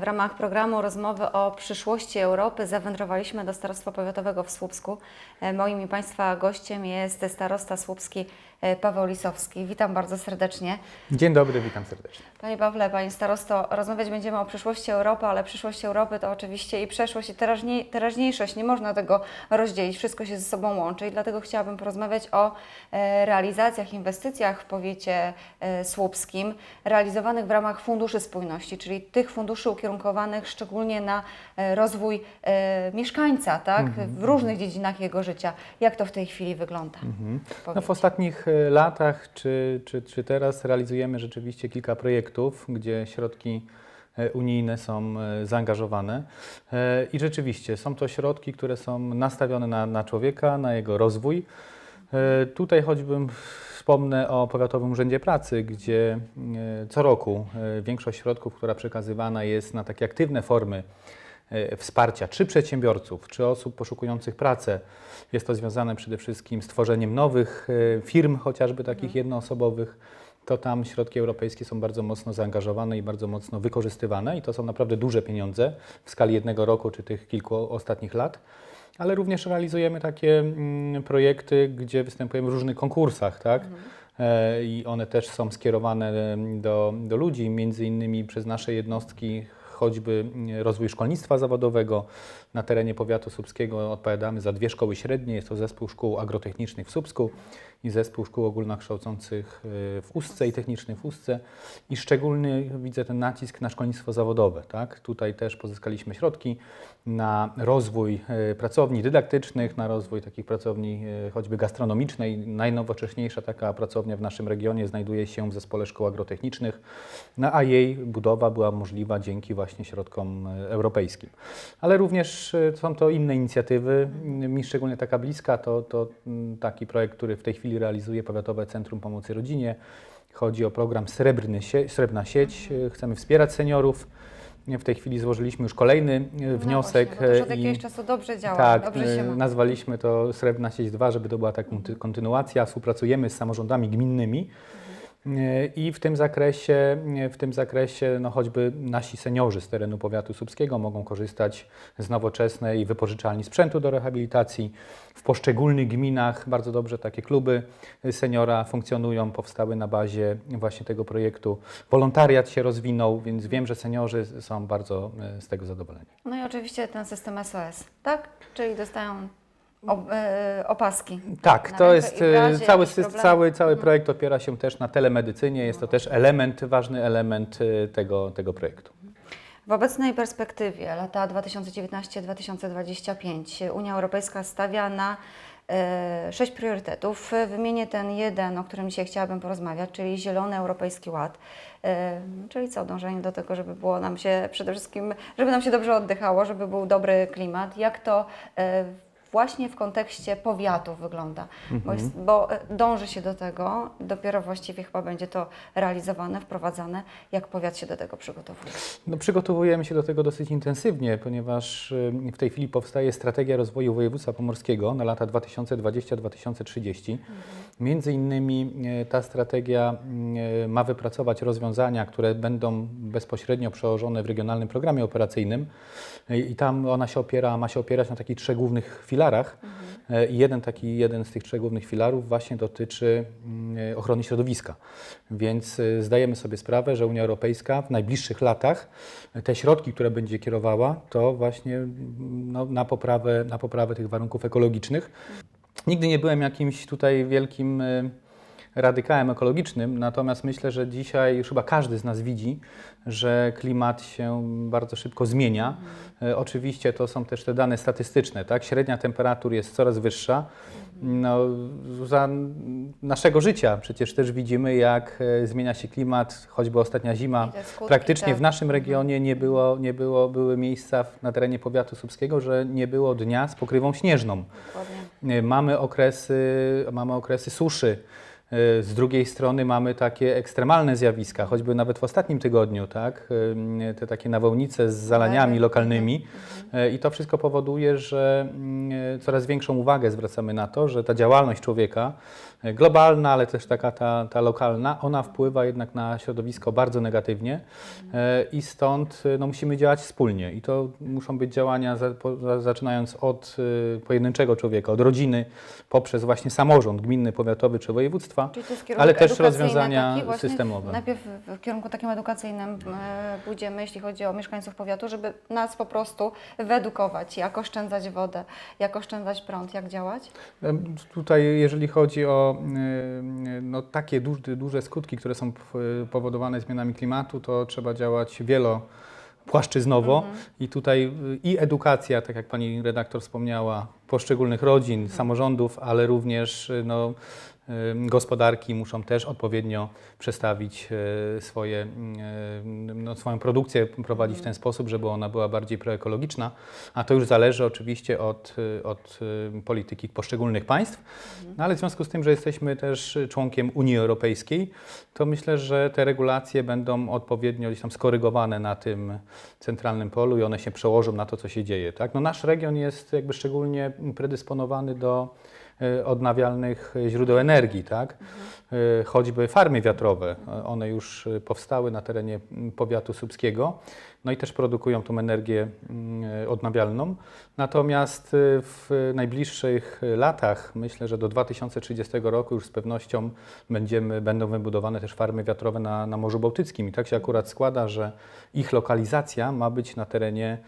W ramach programu rozmowy o przyszłości Europy zawędrowaliśmy do Starostwa Powiatowego w Słupsku. E, Moim i Państwa gościem jest starosta słupski e, Paweł Lisowski. Witam bardzo serdecznie. Dzień dobry, witam serdecznie. Panie Pawle, Panie Starosto, rozmawiać będziemy o przyszłości Europy, ale przyszłość Europy to oczywiście i przeszłość, i teraźniej, teraźniejszość. Nie można tego rozdzielić, wszystko się ze sobą łączy i dlatego chciałabym porozmawiać o e, realizacjach, inwestycjach w powiecie słupskim, realizowanych w ramach Funduszy Spójności, czyli tych funduszy ukierunkowanych szczególnie na e, rozwój e, mieszkańca, tak, w różnych dziedzinach jego życia. Jak to w tej chwili wygląda? No w ostatnich e, latach czy, czy, czy teraz realizujemy rzeczywiście kilka projektów, gdzie środki unijne są zaangażowane i rzeczywiście są to środki, które są nastawione na, na człowieka, na jego rozwój. Tutaj choćby wspomnę o Powiatowym Urzędzie Pracy, gdzie e, co roku e, większość środków, która przekazywana jest na takie aktywne formy e, wsparcia czy przedsiębiorców, czy osób poszukujących pracę. Jest to związane przede wszystkim z tworzeniem nowych firm, chociażby takich jednoosobowych. To tam środki europejskie są bardzo mocno zaangażowane i bardzo mocno wykorzystywane i to są naprawdę duże pieniądze w skali jednego roku czy tych kilku ostatnich lat. Ale również realizujemy takie mm, projekty, gdzie występujemy w różnych konkursach, tak? E, I one też są skierowane em, do, do ludzi, między innymi przez nasze jednostki, choćby mm, rozwój szkolnictwa zawodowego. Na terenie powiatu słupskiego odpowiadamy za dwie szkoły średnie. Jest to zespół szkół agrotechnicznych w Słupsku i zespół szkół ogólnokształcących y, w Ustce i technicznych w Ustce. I szczególny widzę ten nacisk na szkolnictwo zawodowe. Tak? Tutaj też pozyskaliśmy środki na rozwój y, pracowni dydaktycznych, na rozwój takich pracowni y, choćby gastronomicznej. Najnowocześniejsza taka pracownia w naszym regionie znajduje się w zespole szkół agrotechnicznych, no, a jej budowa była możliwa dzięki właśnie środkom europejskim. Ale również y, są to inne inicjatywy. Mi szczególnie taka bliska to, to mm, taki projekt, który w tej chwili realizuje Powiatowe Centrum Pomocy Rodzinie. Chodzi o program Srebrny Sie Srebrna Sieć. Y, Chcemy wspierać seniorów. W tej chwili złożyliśmy już kolejny y, wniosek. No właśnie, bo to już od jakiegoś czasu dobrze działa, tak, dobrze nazwaliśmy to Srebrna Sieć 2, żeby to była taka konty- kontynuacja. Współpracujemy z samorządami gminnymi i w tym zakresie, y, w tym zakresie no choćby nasi seniorzy z terenu powiatu słupskiego mogą korzystać z nowoczesnej wypożyczalni sprzętu do rehabilitacji. W poszczególnych gminach bardzo dobrze takie kluby y, seniora funkcjonują, powstały na bazie właśnie tego projektu. Wolontariat się rozwinął, więc wiem, że seniorzy są bardzo z tego zadowoleni. No i oczywiście ten system SOS, tak? Czyli dostają e, opaski. Tak, to rękę jest e, cały, cały, cały projekt opiera się też na telemedycynie. Jest to też element, ważny element e, tego, tego projektu. W obecnej perspektywie lata 2019-2025 Unia Europejska stawia na e, sześć priorytetów. Wymienię ten jeden, o którym dzisiaj chciałabym porozmawiać, czyli Zielony Europejski Ład. E, Czyli co, dążenie do tego, żeby było nam się przede wszystkim, żeby nam się dobrze oddychało, żeby był dobry klimat. Jak to e, właśnie w kontekście powiatów wygląda? Bo, jest, bo e, dąży się do tego, dopiero właściwie chyba będzie to realizowane, wprowadzane, jak powiat się do tego przygotowuje. No, przygotowujemy się do tego dosyć intensywnie, ponieważ w tej chwili powstaje strategia rozwoju województwa pomorskiego na lata 2020-2030. Między innymi e, ta strategia e, ma wypracować rozwiązania, które będą bezpośrednio przełożone w regionalnym programie operacyjnym i tam ona się opiera, ma się opierać na takich trzech głównych filarach. E, I jeden taki, jeden z tych trzech głównych filarów właśnie dotyczy mm, e, ochrony środowiska. Więc e, zdajemy sobie sprawę, że Unia Europejska w najbliższych latach te środki, które będzie kierowała, to właśnie mm, no, na, poprawę, na poprawę tych warunków ekologicznych. Nigdy nie byłem jakimś tutaj wielkim radykałem ekologicznym, natomiast myślę, że dzisiaj już chyba każdy z nas widzi, że klimat się bardzo szybko zmienia. E, Oczywiście to są też te dane statystyczne, tak? Średnia temperatur jest coraz wyższa. No, za naszego życia przecież też widzimy, jak e, zmienia się klimat, choćby ostatnia zima. Skutki, Praktycznie tak. w naszym regionie nie było, nie było, były miejsca na terenie powiatu słupskiego, że nie było dnia z pokrywą śnieżną. Dokładnie. E, Mamy okresy, mamy okresy suszy. E, Z drugiej strony mamy takie ekstremalne zjawiska, choćby nawet w ostatnim tygodniu, tak? E, Te takie nawałnice z zalaniami Zalewy. lokalnymi. E, I to wszystko powoduje, że mm, coraz większą uwagę zwracamy na to, że ta działalność człowieka globalna, ale też taka ta, ta lokalna, ona wpływa jednak na środowisko bardzo negatywnie e, i stąd e, no, musimy działać wspólnie. I to muszą być działania za, po, za, zaczynając od e, pojedynczego człowieka, od rodziny, poprzez właśnie samorząd gminny, powiatowy czy województwa, ale też rozwiązania systemowe. Najpierw w kierunku takim edukacyjnym pójdziemy, jeśli chodzi o mieszkańców powiatu, żeby nas po prostu wyedukować, jak oszczędzać wodę, jak oszczędzać prąd, jak działać. Tutaj, jeżeli chodzi o y, no, takie duże, duże skutki, które są powodowane zmianami klimatu, to trzeba działać wielopłaszczyznowo i tutaj y, i edukacja, tak jak pani redaktor wspomniała, poszczególnych rodzin, samorządów, ale również y, no, y, gospodarki muszą też odpowiednio przestawić y, swoje, no, swoją produkcję prowadzić w ten sposób, żeby ona była bardziej proekologiczna, a to już zależy oczywiście od, y, od y, polityki poszczególnych państw, no, ale w związku z tym, że jesteśmy też członkiem Unii Europejskiej, to myślę, że te regulacje będą odpowiednio gdzieś tam skorygowane na tym centralnym polu i one się przełożą na to, co się dzieje. Tak? No, nasz region jest jakby szczególnie predysponowany do odnawialnych źródeł energii, tak? Y, choćby farmy wiatrowe, y, one już powstały na terenie powiatu słupskiego, no i też produkują tą energię odnawialną. Natomiast w najbliższych latach, myślę, że do 2030 roku już z pewnością będziemy, będą wybudowane też farmy wiatrowe na, na Morzu Bałtyckim. I tak się akurat składa, że ich lokalizacja ma być na terenie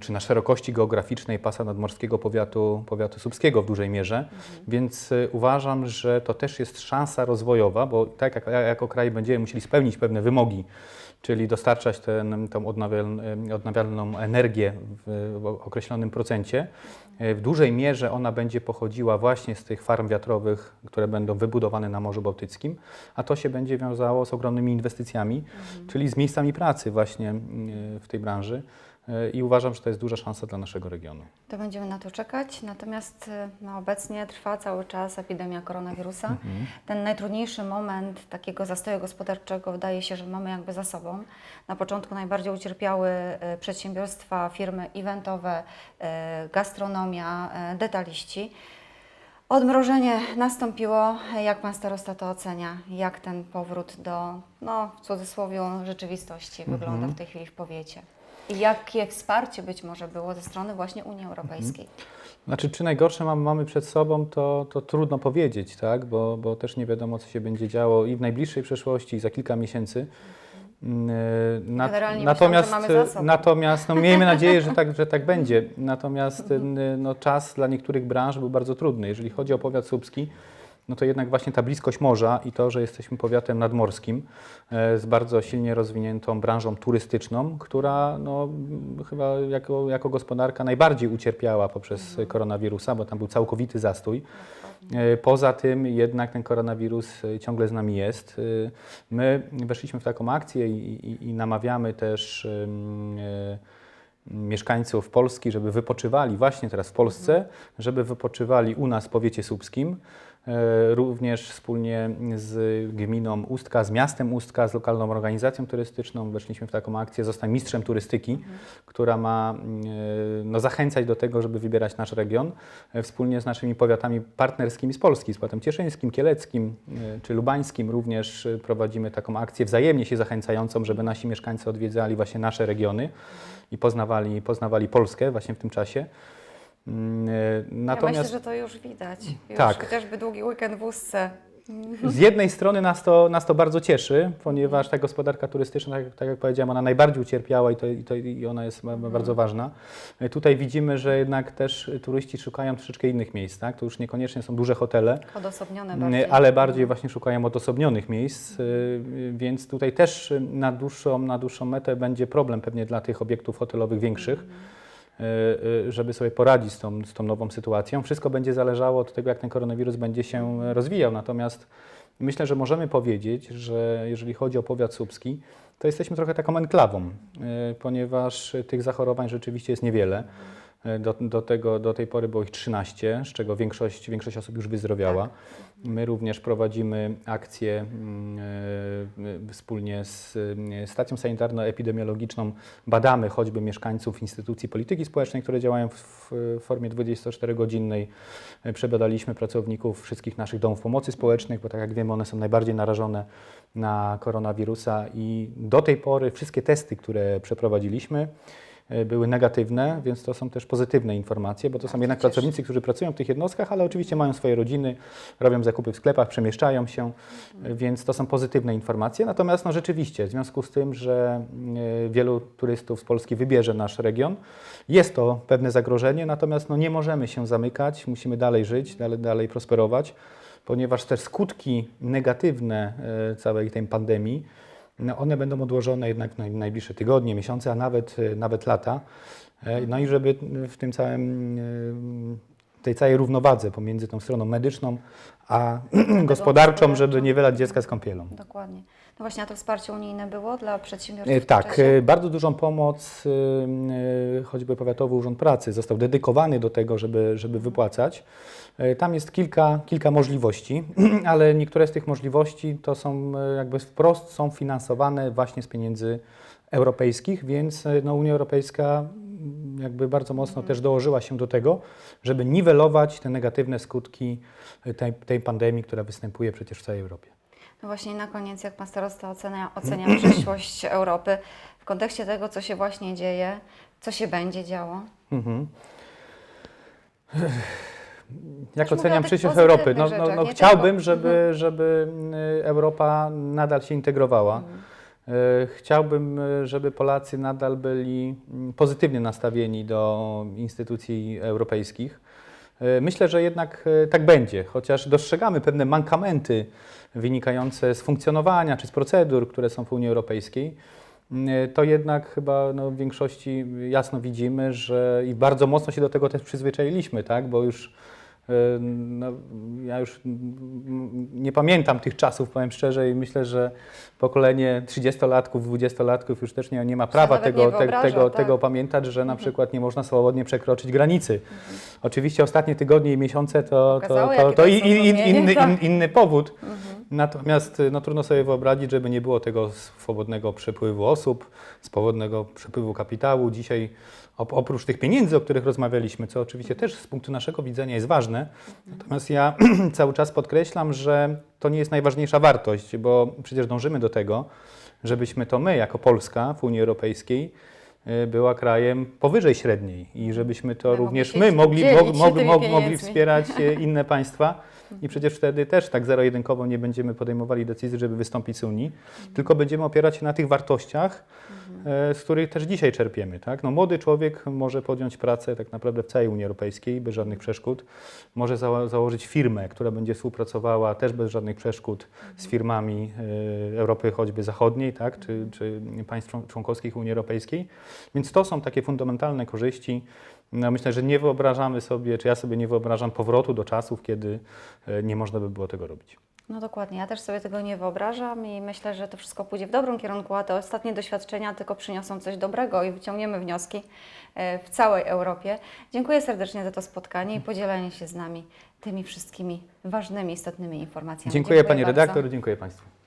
czy na szerokości geograficznej pasa nadmorskiego powiatu, powiatu słupskiego w dużej mierze, więc y, uważam, że to też jest szansa rozwojowa, bo tak jak jako kraj będziemy musieli spełnić pewne wymogi, czyli dostarczać ten, tą odnawialną, energię w, określonym procencie. Y, W dużej mierze ona będzie pochodziła właśnie z tych farm wiatrowych, które będą wybudowane na Morzu Bałtyckim, a to się będzie wiązało z ogromnymi inwestycjami, czyli z miejscami pracy właśnie y, w tej branży. Y, I uważam, że to jest duża szansa dla naszego regionu. To będziemy na to czekać, natomiast y, no, obecnie trwa cały czas epidemia koronawirusa. Ten najtrudniejszy moment takiego zastoju gospodarczego wydaje się, że mamy jakby za sobą. Na początku najbardziej ucierpiały y, przedsiębiorstwa, firmy eventowe, gastronomia, detaliści. Odmrożenie nastąpiło. Jak pan starosta to ocenia? Jak ten powrót do, no w cudzysłowie, rzeczywistości wygląda w tej chwili w powiecie? I jakie wsparcie być może było ze strony właśnie Unii Europejskiej? Znaczy, czy najgorsze mamy, mamy przed sobą, to, to trudno powiedzieć, tak? bo, bo też nie wiadomo, co się będzie działo i w najbliższej przyszłości, i za kilka miesięcy. Mm, e, na- Generalnie natomiast, sobą. natomiast no, miejmy nadzieję, że tak, że tak będzie. Natomiast n- no, czas dla niektórych branż był bardzo trudny. Jeżeli chodzi o powiat słupski, no to jednak właśnie ta bliskość morza i to, że jesteśmy powiatem nadmorskim e, z bardzo silnie rozwiniętą branżą turystyczną, która no, chyba jako, jako gospodarka najbardziej ucierpiała poprzez koronawirusa, bo tam był całkowity zastój. E, Poza tym jednak ten koronawirus e, ciągle z nami jest. My weszliśmy w taką akcję i, i, i namawiamy też mieszkańców Polski, żeby wypoczywali właśnie teraz w Polsce, żeby wypoczywali u nas w powiecie słupskim. E, Również wspólnie z gminą Ustka, z miastem Ustka, z lokalną organizacją turystyczną weszliśmy w taką akcję Zostań mistrzem turystyki, która ma e, no, zachęcać do tego, żeby wybierać nasz region e, wspólnie z naszymi powiatami partnerskimi z Polski, z powiatem cieszyńskim, kieleckim czy lubańskim. Również prowadzimy taką akcję wzajemnie się zachęcającą, żeby nasi mieszkańcy odwiedzali właśnie nasze regiony i poznawali, poznawali Polskę właśnie w tym czasie. Mm, e, Ja Natomiast myślę, że to już widać. Już Tak. chociażby długi weekend w Ustce. z jednej strony nas to, nas to bardzo cieszy, ponieważ ta gospodarka turystyczna, tak, tak jak powiedziałem, ona najbardziej ucierpiała i, to, i, to, i ona jest ba- bardzo ważna. E, Tutaj widzimy, że jednak też turyści szukają troszeczkę innych miejsc. Tak? To już niekoniecznie są duże hotele, Odosobnione Mm, bardziej. ale bardziej właśnie szukają odosobnionych miejsc, więc tutaj też na dłuższą, na dłuższą metę będzie problem pewnie dla tych obiektów hotelowych większych, y, żeby sobie poradzić z tą, z tą nową sytuacją. Wszystko będzie zależało od tego, jak ten koronawirus będzie się rozwijał. Natomiast myślę, że możemy powiedzieć, że jeżeli chodzi o powiat słupski, to jesteśmy trochę taką enklawą, y, ponieważ tych zachorowań rzeczywiście jest niewiele. E, Do, do, tego, do tej pory było ich 13, z czego większość, większość osób już wyzdrowiała. My również prowadzimy akcję e, wspólnie z e, stacją sanitarno-epidemiologiczną. Badamy choćby mieszkańców instytucji polityki społecznej, które działają w, w formie 24-godzinnej. E, Przebadaliśmy pracowników wszystkich naszych domów pomocy społecznej, bo tak jak wiemy, one są najbardziej narażone na koronawirusa i do tej pory wszystkie testy, które przeprowadziliśmy, były negatywne, więc to są też pozytywne informacje, bo to są Bardzo jednak pracownicy, którzy pracują w tych jednostkach, ale oczywiście mają swoje rodziny, robią zakupy w sklepach, przemieszczają się, e, więc to są pozytywne informacje. Natomiast no, rzeczywiście, w związku z tym, że e, wielu turystów z Polski wybierze nasz region, jest to pewne zagrożenie, natomiast no, nie możemy się zamykać, musimy dalej żyć, dalej, dalej prosperować, ponieważ też skutki negatywne e, całej tej pandemii, one będą odłożone jednak na najbliższe tygodnie, miesiące, a nawet, e, nawet lata. E, No i żeby w tym całym, e, tej całej równowadze pomiędzy tą stroną medyczną a gospodarczą, żeby nie wylać dziecka z kąpielą. Dokładnie. No właśnie, a to wsparcie unijne było dla E, przedsiębiorców? tym Tak, e, bardzo dużą pomoc, e, e, choćby Powiatowy Urząd Pracy został dedykowany do tego, żeby, żeby wypłacać. E, Tam jest kilka, kilka możliwości, ale niektóre z tych możliwości to są e, jakby wprost są finansowane właśnie z pieniędzy europejskich, więc e, no, Unia Europejska jakby bardzo mocno też dołożyła się do tego, żeby niwelować te negatywne skutki e, tej, tej pandemii, która występuje przecież w całej Europie. No właśnie na koniec, jak Pan starosta ocenia, ocenia przyszłość Europy w kontekście tego, co się właśnie dzieje, co się będzie działo? Mhm. Jak Też oceniam przyszłość Europy? No, no, no chciałbym, żeby, żeby y, Europa nadal się integrowała. Mhm. Y, Chciałbym, y, żeby Polacy nadal byli mm, pozytywnie nastawieni do instytucji europejskich. Y, Myślę, że jednak tak będzie, chociaż dostrzegamy pewne mankamenty wynikające z funkcjonowania czy z procedur, które są w Unii Europejskiej. Y, To jednak chyba no, w większości jasno widzimy, że i bardzo mocno się do tego też przyzwyczailiśmy, tak? bo już no, ja już nie pamiętam tych czasów, powiem szczerze, i myślę, że pokolenie 30-latków, 20-latków już też nie, nie ma prawa tego, te, tego, tak. tego pamiętać, że na przykład nie można swobodnie przekroczyć granicy. Oczywiście ostatnie tygodnie i miesiące to, to, to, to to i, in, inny, in, inny powód. Natomiast no, trudno sobie wyobrazić, żeby nie było tego swobodnego przepływu osób, swobodnego przepływu kapitału. Dzisiaj op- oprócz tych pieniędzy, o których rozmawialiśmy, co oczywiście też z punktu naszego widzenia jest ważne, natomiast ja cały czas podkreślam, że to nie jest najważniejsza wartość, bo przecież dążymy do tego, żebyśmy to my, jako Polska w Unii Europejskiej, y, była krajem powyżej średniej i żebyśmy to My również my mogli, mog, mog, mog, mogli wspierać e, inne państwa. I przecież wtedy też tak zero-jedynkowo nie będziemy podejmowali decyzji, żeby wystąpić z Unii, tylko będziemy opierać się na tych wartościach, e, z których też dzisiaj czerpiemy. Tak? No, młody człowiek może podjąć pracę tak naprawdę w całej Unii Europejskiej bez żadnych przeszkód. Może zało- założyć firmę, która będzie współpracowała też bez żadnych przeszkód z firmami e, Europy choćby zachodniej, tak? czy, czy państw człon- członkowskich Unii Europejskiej. Więc to są takie fundamentalne korzyści. No, myślę, że nie wyobrażamy sobie, czy ja sobie nie wyobrażam powrotu do czasów, kiedy e, nie można by było tego robić. No dokładnie, ja też sobie tego nie wyobrażam i myślę, że to wszystko pójdzie w dobrym kierunku, a te ostatnie doświadczenia tylko przyniosą coś dobrego i wyciągniemy wnioski e, w całej Europie. Dziękuję serdecznie za to spotkanie i podzielenie się z nami tymi wszystkimi ważnymi, istotnymi informacjami. Dziękuję Pani bardzo. redaktor, dziękuję Państwu.